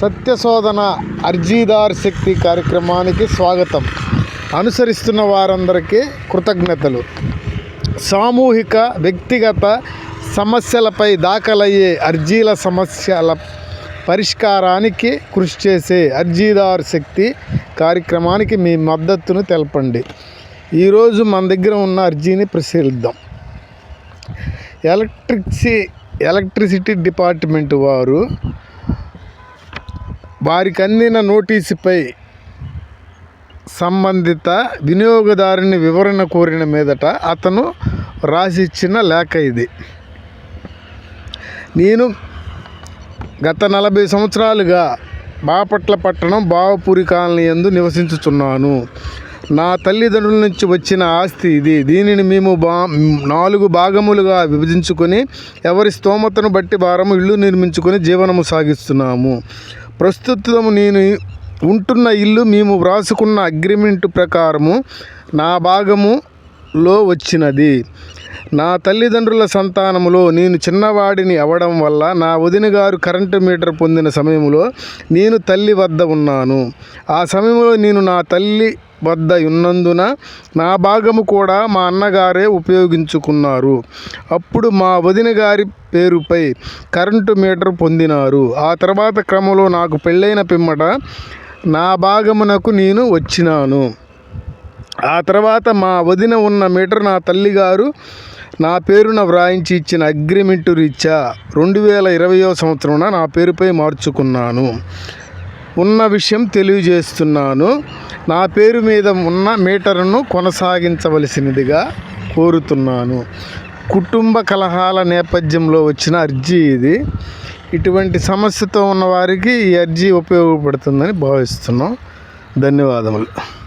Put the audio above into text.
సత్యశోధన అర్జీదార్ శక్తి కార్యక్రమానికి స్వాగతం. అనుసరిస్తున్న వారందరికీ కృతజ్ఞతలు. సామూహిక వ్యక్తిగత సమస్యలపై దాఖలయ్యే అర్జీల సమస్యల పరిష్కారానికి కృషి చేసే అర్జీదార్ శక్తి కార్యక్రమానికి మీ మద్దతును తెలపండి. ఈరోజు మన దగ్గర ఉన్న అర్జీని పరిశీలిద్దాం. ఎలక్ట్రిక్సి ఎలక్ట్రిసిటీ డిపార్ట్మెంట్ వారు వారికి అందిన నోటీసుపై సంబంధిత వినియోగదారుని వివరణ కోరిన మీదట అతను రాసిచ్చిన లేఖ ఇది. నేను గత నలభై సంవత్సరాలుగా బాపట్ల పట్టణం బావపూరి కాలనీ యందు నివసించుచున్నాను. నా తల్లిదండ్రుల నుంచి వచ్చిన ఆస్తి ఇది. దీనిని మేము బా నాలుగు భాగములుగా విభజించుకొని ఎవరి స్తోమతను బట్టి వారము ఇల్లు నిర్మించుకొని జీవనము సాగిస్తున్నాము. ప్రస్తుతం నేను ఉంటున్న ఇల్లు మేము వ్రాసుకున్న అగ్రిమెంట్ ప్రకారము నా భాగములో వచ్చినది. నా తల్లిదండ్రుల సంతానములో నేను చిన్నవాడిని అవడం వల్ల నా వదిన గారు కరెంటు మీటర్ పొందిన సమయంలో నేను తల్లి వద్ద ఉన్నాను. ఆ సమయంలో నేను నా తల్లి వద్ద ఉన్నందున నా భాగము కూడా మా అన్నగారే ఉపయోగించుకున్నారు. అప్పుడు మా వదిన గారి పేరుపై కరెంటు మీటర్ పొందినారు. ఆ తర్వాత క్రమంలో నాకు పెళ్ళైన పిమ్మట నా భాగమునకు నేను వచ్చినాను. ఆ తర్వాత మా వదిన ఉన్న మీటర్ నా తల్లిగారు నా పేరున వ్రాయించి ఇచ్చిన అగ్రిమెంటు రీత్యా రెండు వేల ఇరవయో సంవత్సరంలో నా పేరుపై మార్చుకున్నాను. ఉన్న విషయం తెలియజేస్తున్నాను. నా పేరు మీద ఉన్న మీటర్ను కొనసాగించవలసినదిగా కోరుతున్నాను. కుటుంబ కలహాల నేపథ్యంలో వచ్చిన అర్జీ ఇది. ఇటువంటి సమస్యతో ఉన్న వారికి ఈ అర్జీ ఉపయోగపడుతుందని భావిస్తున్నాం. ధన్యవాదములు.